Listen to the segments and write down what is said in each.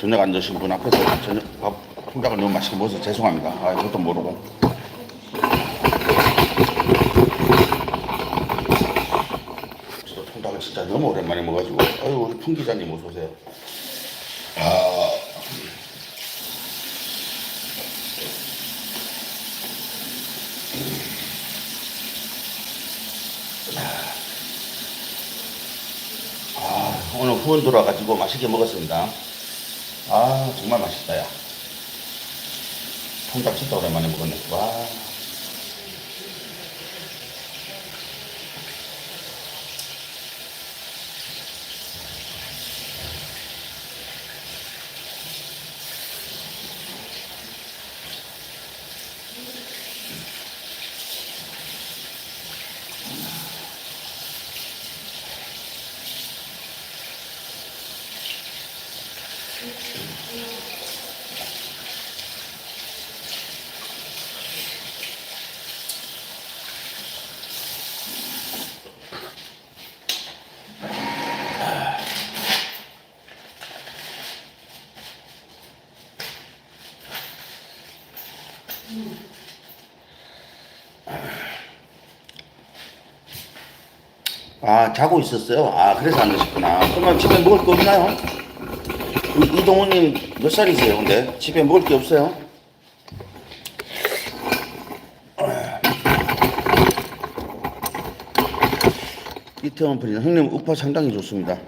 저녁 안 드신 분 앞에서 저녁 밥 통닭을 너무 맛있게 먹어서 죄송합니다. 아, 이것도 모르고. 저도 통닭을 진짜 너무 오랜만에 먹어가지고. 아유, 우리 풍 기자님 어서 오세요. 아, 아, 오늘 후원 돌아가지고 맛있게 먹었습니다. 아, 정말 맛있다, 야. 통닭 진짜 오랜만에 먹었네. 와. 아, 자고 있었어요? 아, 그래서 안 드셨구나. 그러면 집에 먹을 거 없나요? 이- 이동훈님 몇 살이세요, 근데? 집에 먹을 게 없어요? 이태원 프리덤, 형님 우파 상당히 좋습니다.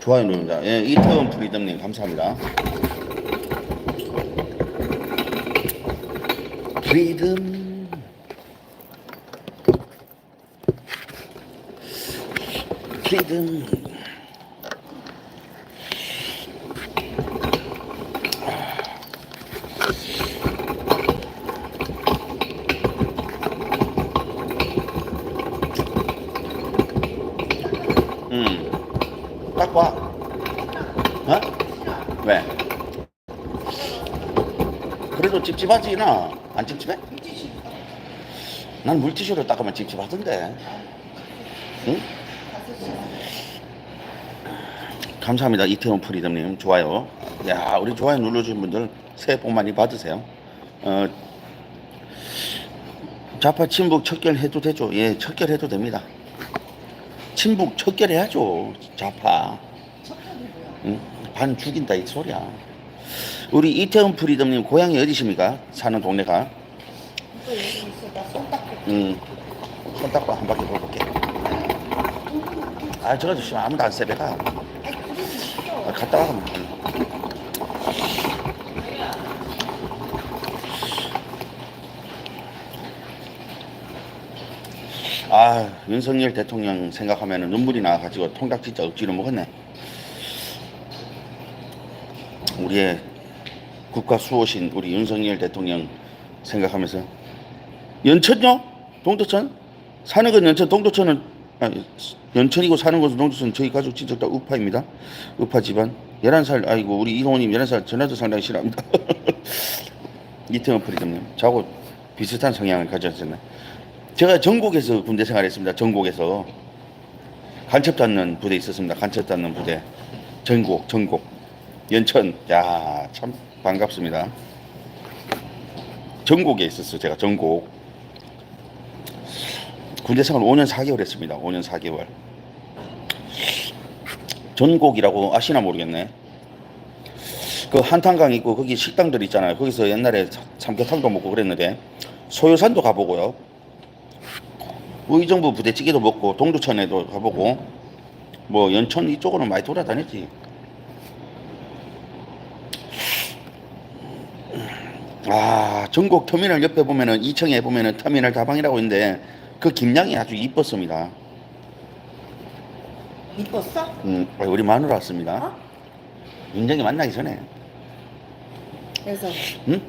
좋아요 누릅니다. 예, 이태원 프리덤님 감사합니다. 프리덤. 프리덤. 음. 딱 봐. 어? 왜? 그래도 찝찝하지, 나? 안 찝찝해? 난 물티슈로 닦으면 찝찝하던데. 응? 감사합니다. 이태원 프리덤님. 좋아요. 야, 우리 좋아요 눌러주신 분들 새해 복 많이 받으세요. 어, 좌파 친북 척결 해도 되죠? 예, 척결 해도 됩니다. 친북 척결해야죠. 좌파. 응? 반 죽인다 이 소리야. 우리 이태원 프리덤님 고향이 어디십니까? 사는 동네가? 닦고. 음, 손 닦고 한 바퀴 돌볼게. 아, 저거 주시면 아무도 안 세배가. 아, 갔다 와가면. 아, 윤석열 대통령 생각하면 눈물이 나가지고 통닭 진짜 억지로 먹었네. 우리의 국가 수호신 우리 윤석열 대통령 생각하면서 연천요? 동두천? 사는 건 연천, 동두천은 아, 연천이고 사는 곳은 동두천 저희 가족 친척 다 우파입니다. 우파 집안 11살 아이고 우리 이동호님 11살 전화도 상당히 싫어합니다. 이태원 프리덤님 저하고 비슷한 성향을 가졌었네. 제가 전국에서 군대 생활했습니다. 전국에서 간첩 잡는 부대 있었습니다. 간첩 잡는 부대 전국 전국 연천 야 참 반갑습니다. 전국에 있었어요. 제가 전국 군대 생활 5년 4개월 했습니다. 5년 4개월. 전곡이라고 아시나 모르겠네. 그 한탄강 있고 거기 식당들 있잖아요. 거기서 옛날에 삼계탕도 먹고 그랬는데 소요산도 가보고요. 의정부 부대찌개도 먹고 동두천에도 가보고 뭐 연천 이쪽으로 많이 돌아다녔지. 아 전국 터미널 옆에 보면은 2층에 보면은 터미널 다방이라고 있는데 그 김양이 아주 이뻤습니다. 이뻤어? 음, 우리 마누라 왔습니다. 어? 윤정이 만나기 전에. 그래서 응?